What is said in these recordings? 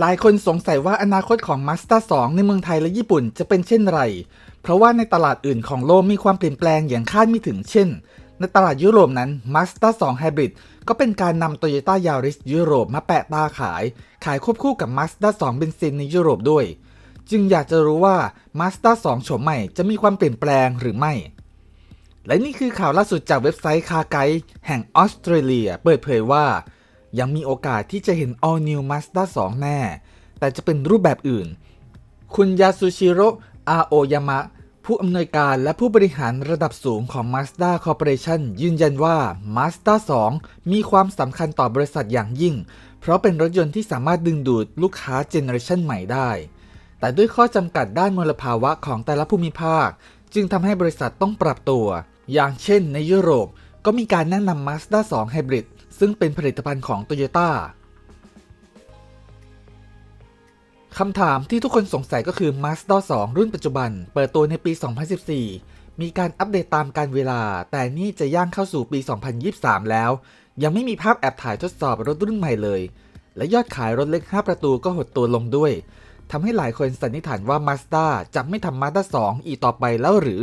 หลายคนสงสัยว่าอนาคตของ Mazda 2 ในเมืองไทยและญี่ปุ่นจะเป็นเช่นไร เพราะว่าในตลาดอื่นของโลกมีความเปลี่ยนแปลงอย่างคาดไม่ถึง เช่น ในตลาดยุโรปนั้น Mazda 2 Hybrid ก็เป็นการนำ Toyota Yaris ยุโรปมาแปะตาขาย ขายควบคู่กับ Mazda 2 เบนซินในยุโรปด้วย จึงอยากจะรู้ว่า Mazda 2 โฉมใหม่จะมีความเปลี่ยนแปลงหรือไม่ และนี่คือข่าวล่าสุดจากเว็บไซต์คาไกด์แห่งออสเตรเลีย เปิดเผยว่า ยังมีโอกาสที่จะเห็น All New Mazda 2 แน่ แต่จะเป็นรูปแบบอื่น คุณยาสุชิโร่ อาโอยามะ ผู้อำนวยการและผู้บริหารระดับสูงของ Mazda Corporation ยืนยันว่า Mazda 2 มีความสำคัญต่อบริษัทอย่างยิ่ง เพราะเป็นรถยนต์ที่สามารถดึงดูดลูกค้าเจเนอเรชันใหม่ได้ แต่ด้วยข้อจำกัดด้านมลภาวะของแต่ละภูมิภาค จึงทำให้บริษัทต้องปรับตัว อย่างเช่น ในยุโรปก็มีการแนะนำ Mazda 2 Hybrid ซึ่งเป็นผลิตภัณฑ์ของ Toyota คำถามที่ทุกคนสงสัยก็คือ Mazda 2 รุ่นปัจจุบัน เปิดตัวในปี 2014 มีการอัปเดตตามการเวลา แต่นี่จะย่างเข้าสู่ปี 2023 แล้ว ยังไม่มีภาพแอบถ่ายทดสอบรถรุ่นใหม่เลย และยอดขายรถเล็ก 5 ประตูก็หดตัวลงด้วย ทำให้หลายคนสันนิษฐานว่า Mazda จะไม่ทำ Mazda 2 อีกต่อไปแล้วหรือ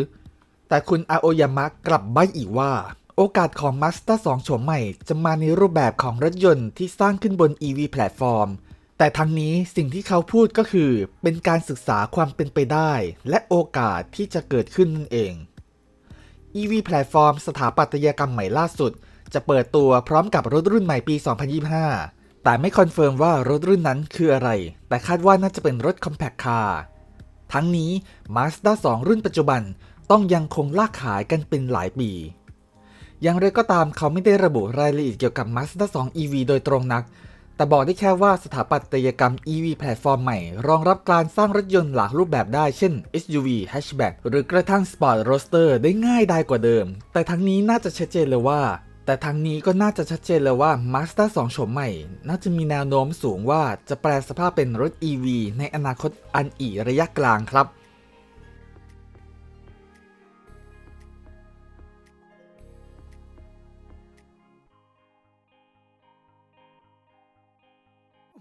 แต่คุณอาโอยามะกลับใบ้อีกว่า โอกาสของ Mazda 2 โฉมใหม่ จะมาในรูปแบบของรถยนต์ที่สร้างขึ้นบน EV แพลตฟอร์ม แต่ทั้งนี้สิ่งที่เขาพูดก็คือ เป็นการศึกษาความเป็นไปได้ และโอกาสที่จะเกิดขึ้นนั่นเอง EV แพลตฟอร์มสถาปัตยกรรมใหม่ล่าสุด จะเปิดตัวพร้อมกับรถรุ่นใหม่ปี 2025 แต่ไม่คอนเฟิร์มว่ารถรุ่นนั้นคืออะไร แต่คาดว่าน่าจะเป็นรถ Compact Car ทั้งนี้ Mazda 2 รุ่นปัจจุบันต้องยังคงลากขายกันเป็นหลายปี อย่างไรก็ตามเขาไม่ได้ระบุรายละเอียดเกี่ยวกับ Mazda 2 EV โดยตรงนัก แต่บอกได้แค่ว่าสถาปัตยกรรม EV แพลตฟอร์มใหม่ รองรับการสร้างรถยนต์หลากรูปแบบได้ เช่น SUV Hatchback หรือกระทั่ง Sport Roadster ได้ง่ายได้กว่าเดิม แต่ทั้งนี้น่าจะชัดเจนเลยว่า แต่ทั้งนี้ก็น่าจะชัดเจนเลยว่า Mazda 2โฉมใหม่ น่าจะมีแนวโน้มสูงว่าจะแปลสภาพเป็นรถ EV ในอนาคตอันอีระยะกลางครับ